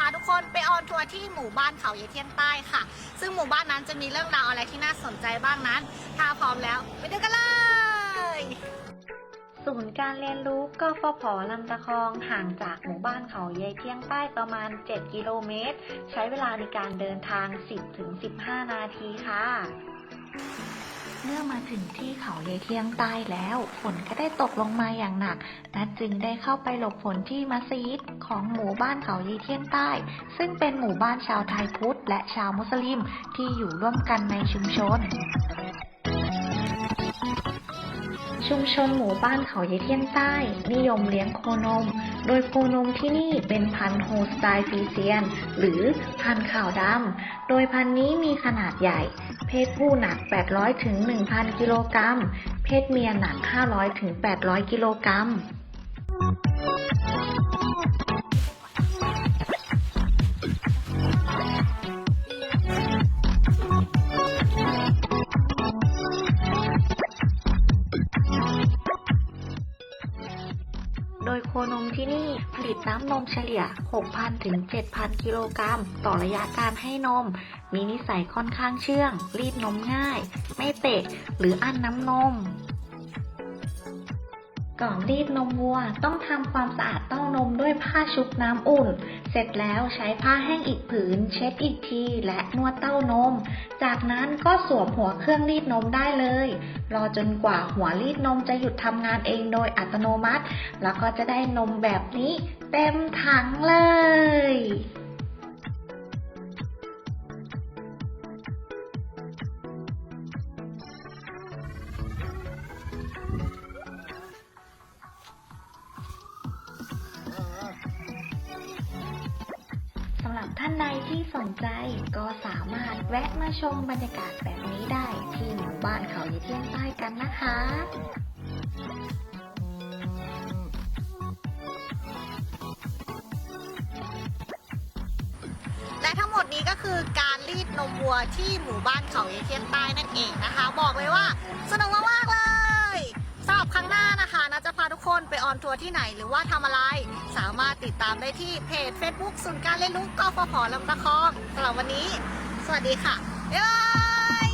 พาทุกคนไปออนทัวร์ที่หมู่บ้านเขาเยเทียนใต้ค่ะ ซึ่งหมู่บ้านนั้นจะมีเรื่องราวอะไรที่น่าสนใจบ้างนั้น ถ้าพร้อมแล้วไปดูกันเลยศูนย์การเรียนรู้กฟผลำตะคองห่างจากหมู่บ้านเขาเยเที่ยงใต้ประมาณ 7 กิโลเมตร ใช้เวลาในการเดินทาง 10-15 นาทีค่ะ เมื่อมาถึงที่เขาเยเทียงใต้แล้ว ฝนก็ได้ตกลงมาอย่างหนัก นัดจึงได้เข้าไปหลบฝนที่มัสยิดของหมู่บ้านเขาเยเทียงใต้ ซึ่งเป็นหมู่บ้านชาวไทยพุทธและชาวมุสลิมที่อยู่ร่วมกันในชุมชน ชุมชนหมู่บ้านเขาเยเทียนใต้ นิยมเลี้ยงโคนม โดยโคนมที่นี่เป็นพันธุ์โฮสไตล์ฟีเซียน หรือพันธุ์ขาวดำ โดยพันธุ์นี้มีขนาดใหญ่ เพศผู้หนัก 800ถึง1,000 กิโลกรัม เพศเมียหนัก 500ถึง800 กิโลกรัม โดยโคนมที่นี่ผลิตน้ำนมเฉลี่ย 6,000 ถึง 7,000 กิโลกรัม ต่อระยะการให้นม มีนิสัยค่อนข้างเชื่อง รีดนมง่าย ไม่เตะ หรืออั้นน้ำนม ก่อนรีดนมวัว ต้องทำความสะอาดเต้านมด้วยผ้าชุบน้ำอุ่น เสร็จแล้วใช้ผ้าแห้งอีกผืน เช็ดอีกทีและนวดเต้านม จากนั้นก็สวมหัวเครื่องรีดนมได้เลย รอจนกว่าหัวรีดนมจะหยุดทำงานเองโดยอัตโนมัติ แล้วก็จะได้นมแบบนี้ เต็มถังเลย สำหรับท่านใดที่สนใจก็สามารถแวะมาชมบรรยากาศแบบนี้ได้ที่หมู่บ้านเขาเยเที่ยงใต้กันนะคะและทั้งหมดนี้ก็คือการรีดนมวัวที่หมู่บ้านเขาเอเทียนใต้นั่นเองนะคะ บอกเลยว่าสนุกมาก อนทัวร์ที่ไหนหรือว่าทำอะไร สามารถติดตามได้ที่เพจ Facebook ศูนย์การเรียนรู้กฟผลำตะคองสำหรับวันนี้ สวัสดีค่ะบ๊ายบาย